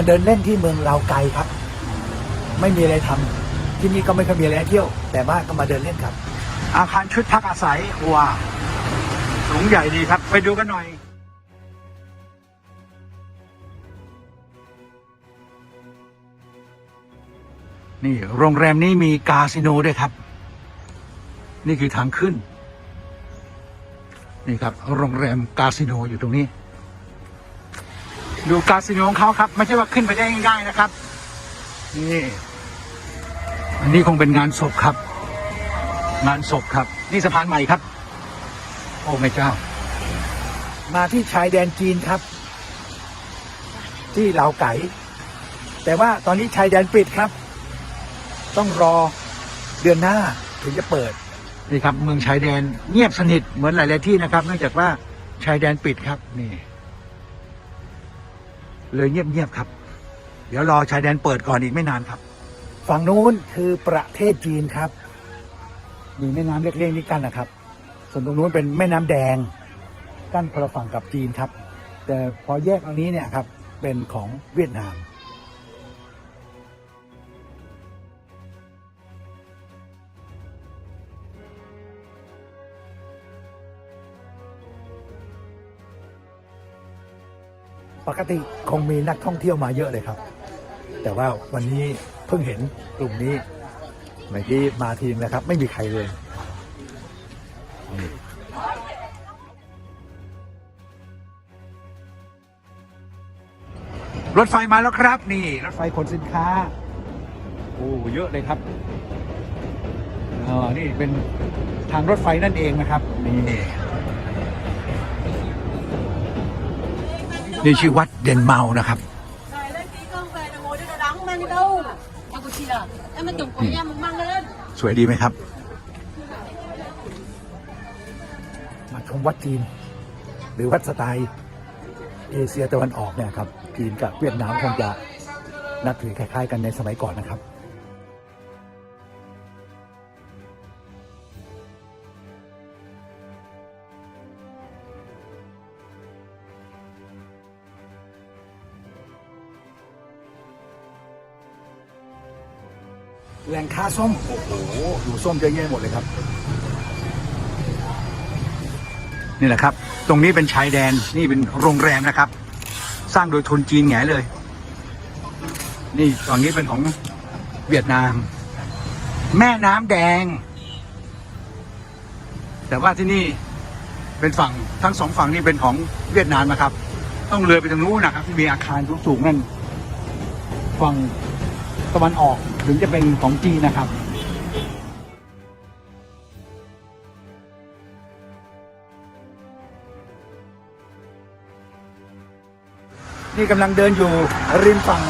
มาเดินเล่นที่เมืองลาวไกครับ ไม่มีอะไรทำที่นี่ก็ไม่ค่อยมีอะไรเที่ยว แต่ว่าก็มาเดินเล่นครับ อาคารชุดพักอาศัยว้าวสูงใหญ่ดีครับ ไปดูกันหน่อยนี่โรงแรมนี้มีคาสิโนด้วยครับ นี่คือทางขึ้น นี่ครับ โรงแรมคาสิโนอยู่ตรงนี้ ดูคาสิโนของเขาครับ ไม่ใช่ว่าขึ้นไปได้ง่ายๆนะครับ นี่ อันนี้คงเป็นงานศพครับ งานศพครับ นี่สะพานใหม่ครับ โอ้ไม่เจ้า มาที่ชายแดนจีนครับ ที่ลาวไก่ แต่ว่าตอนนี้ชายแดนปิดครับ ต้องรอเดือนหน้าถึงจะเปิดนี่ครับเมืองชายแดนเงียบสนิทเหมือนหลาย ๆ ที่นะครับ เนื่องจากว่าชายแดนปิดครับนี่ เลยเงียบๆครับ เดี๋ยวรอชายแดนเปิดก่อนอีกไม่นานครับ ฝั่งนู้นคือประเทศจีนครับมีแม่น้ำเล็กๆนี่กันนะครับ ส่วนตรงนู้นเป็นแม่น้ำแดง กั้นคนละฝั่งกับจีนครับ แต่พอแยกตรงนี้เนี่ยครับเป็นของเวียดนาม ปกติคงมีนักท่องเที่ยวมาเยอะเลยครับ แต่ว่าวันนี้เพิ่งเห็นกลุ่มนี้เมื่อกี้มาทีมแล้วครับ ไม่มีใครเลยรถไฟมาแล้วครับ นี่ รถไฟขนสินค้า โอ้เยอะเลยครับอ๋อนี่เป็นทางรถไฟนั่นเองนะครับ นี่ นี่ชื่อวัดเดนเมานะครับ Xài lên tí cơm về là ngồi đây nó đắng mang đi đâu Em có chi là Em mà tổng của em mang lên สวยดีไหมครับ มาชมวัดจีน หรือวัดสไตล์เอเชียตะวันออกเนี่ยครับจีนกับเวียดนามคงจะนับถือคล้ายๆ กันในสมัยก่อนนะครับ แหล่งค้าส้มโอ้โหดูส้มเยอะแยะหมดเลยครับ นี่แหละครับ ตรงนี้เป็นชายแดนนี่เป็นโรงแรมนะครับ สร้างโดยทุนจีนแหงเลย นี่ตอนนี้เป็นของเวียดนาม แม่น้ำแดง แต่ว่าที่นี่เป็นฝั่งทั้งสองฝั่งนี่เป็นของเวียดนามนะครับ ต้องเรือไปทางนู้นนะครับที่มีอาคารสูงๆนั่นฝั่ง ตะวันออกถึงจะเป็นของจีนนะครับนี่กำลังเดินอยู่ริมฝั่ง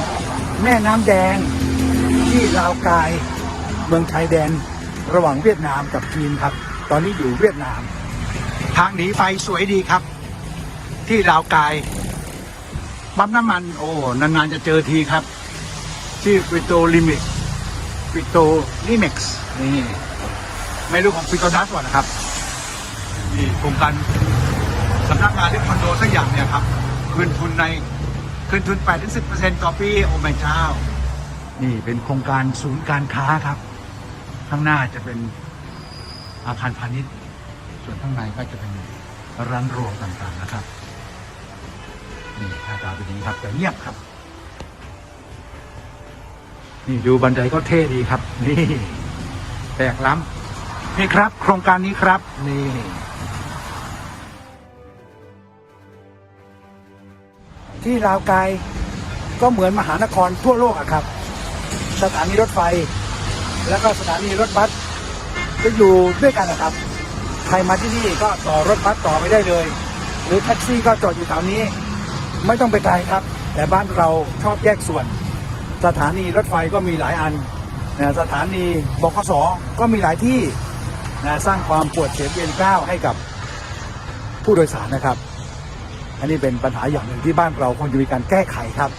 แม่น้ำแดง ที่ลาวกาย เมืองชายแดน ระหว่างเวียดนามกับจีนครับ ตอนนี้อยู่เวียดนาม ทางหนีไฟสวยดีครับ ที่ลาวกายปั๊มน้ำมัน โอ้นานๆจะเจอทีครับ ชื่อปิโตลิมิกปิโตลิมิกส์นี่ไม่รู้ของปิโตนัสก่อนนะครับนี่โครงการสำนักงานหรือคอนโดสักอย่างเนี่ยครับคืนทุนในคืนทุน8-10%ต่อปีโอ้ไม่เจ้า นี่เป็นโครงการศูนย์การค้าครับ ข้างหน้าจะเป็นอาคารพาณิชย์ ส่วนข้างในก็จะเป็นร้านรวงต่างๆนะครับ นี่หน้าตาเป็นอย่างนี้ครับแต่เงียบครับ นี่ดูบันไดก็เท่ดีครับ นี่แปลกล้ำนี่ครับ โครงการนี้ครับ นี่ที่ลาวไกายก็เหมือนมหานครทั่วโลกอะครับ สถานีรถไฟ แล้วก็สถานีรถบัสจะอยู่ด้วยกันนะครับ ใครมาที่นี่ก็ต่อรถบัสต่อไปได้เลย หรือแท็กซี่ก็จอดอยู่แถวนี้ ไม่ต้องไปไกลครับ แต่บ้านเราชอบแยกส่วน สถานีรถไฟก็มีหลายอันนะสถานีบขสก็มีหลายที่นะสร้างความปวดเสียเวียนกล้าวให้กับผู้โดยสารนะครับ อันนี้เป็นปัญหาอย่างหนึ่งที่บ้านเราควรจะมีการแก้ไขครับ